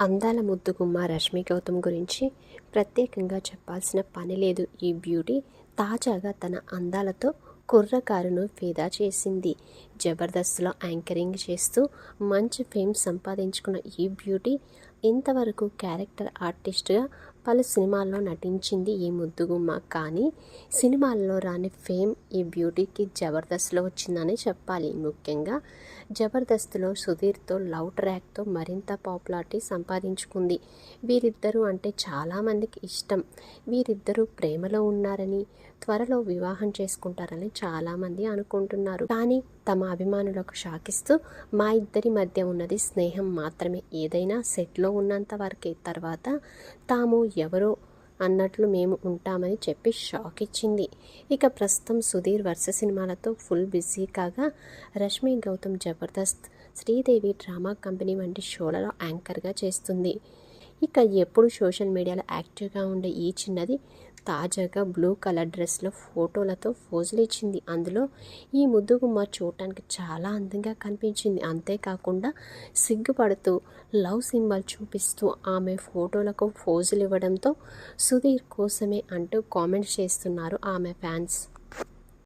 అందాల ముద్దుగుమ్మ రష్మి గౌతమ్ గురించి ప్రత్యేకంగా చెప్పాల్సిన పని లేదు. ఈ బ్యూటీ తాజాగా తన అందాలతో కుర్రకారును ఫిదా చేసింది. జబర్దస్త్లో యాంకరింగ్ చేస్తూ మంచి ఫేమ్ సంపాదించుకున్న ఈ బ్యూటీ ఇంతవరకు క్యారెక్టర్ ఆర్టిస్ట్గా పలు సినిమాల్లో నటించింది ఈ ముద్దుగుమ్మ. కానీ సినిమాల్లో రాని ఫేమ్ ఈ బ్యూటీకి జబర్దస్త్లో వచ్చిందని చెప్పాలి. ముఖ్యంగా జబర్దస్త్లో సుధీర్తో లవ్ ట్రాక్తో మరింత పాపులారిటీ సంపాదించుకుంది. వీరిద్దరూ అంటే చాలామందికి ఇష్టం. వీరిద్దరూ ప్రేమలో ఉన్నారని త్వరలో వివాహం చేసుకుంటారని చాలామంది అనుకుంటున్నారు. కానీ తమ అభిమానులకు షాకిస్తూ మా ఇద్దరి మధ్య ఉన్నది స్నేహం మాత్రమే. ఏదైనా సెట్లో ఉన్నంత వరకే తర్వాత తాము ఎవరో అన్నట్లు మేము ఉంటామని చెప్పి షాక్ ఇచ్చింది. ఇక ప్రస్తుతం సుధీర్ వరుస సినిమాలతో ఫుల్ బిజీ కాగా రష్మి గౌతమ్ జబర్దస్త్ శ్రీదేవి డ్రామా కంపెనీ వంటి షోలలో యాంకర్గా చేస్తుంది. ఇక ఎప్పుడు సోషల్ మీడియాలో యాక్టివ్గా ఉండే ఈ చిన్నది తాజాగా బ్లూ కలర్ డ్రెస్లో ఫోటోలతో ఫోజులు ఇచ్చింది అందులో ఈ ముద్దుగుమ్మ చూడటానికి చాలా అందంగా కనిపించింది. అంతేకాకుండా సిగ్గుపడుతూ లవ్ సింబల్ చూపిస్తూ ఆమె ఫోటోలకు ఫోజులు ఇవ్వడంతో సుధీర్ కోసమే అంటూ కామెంట్స్ చేస్తున్నారు ఆమె ఫ్యాన్స్.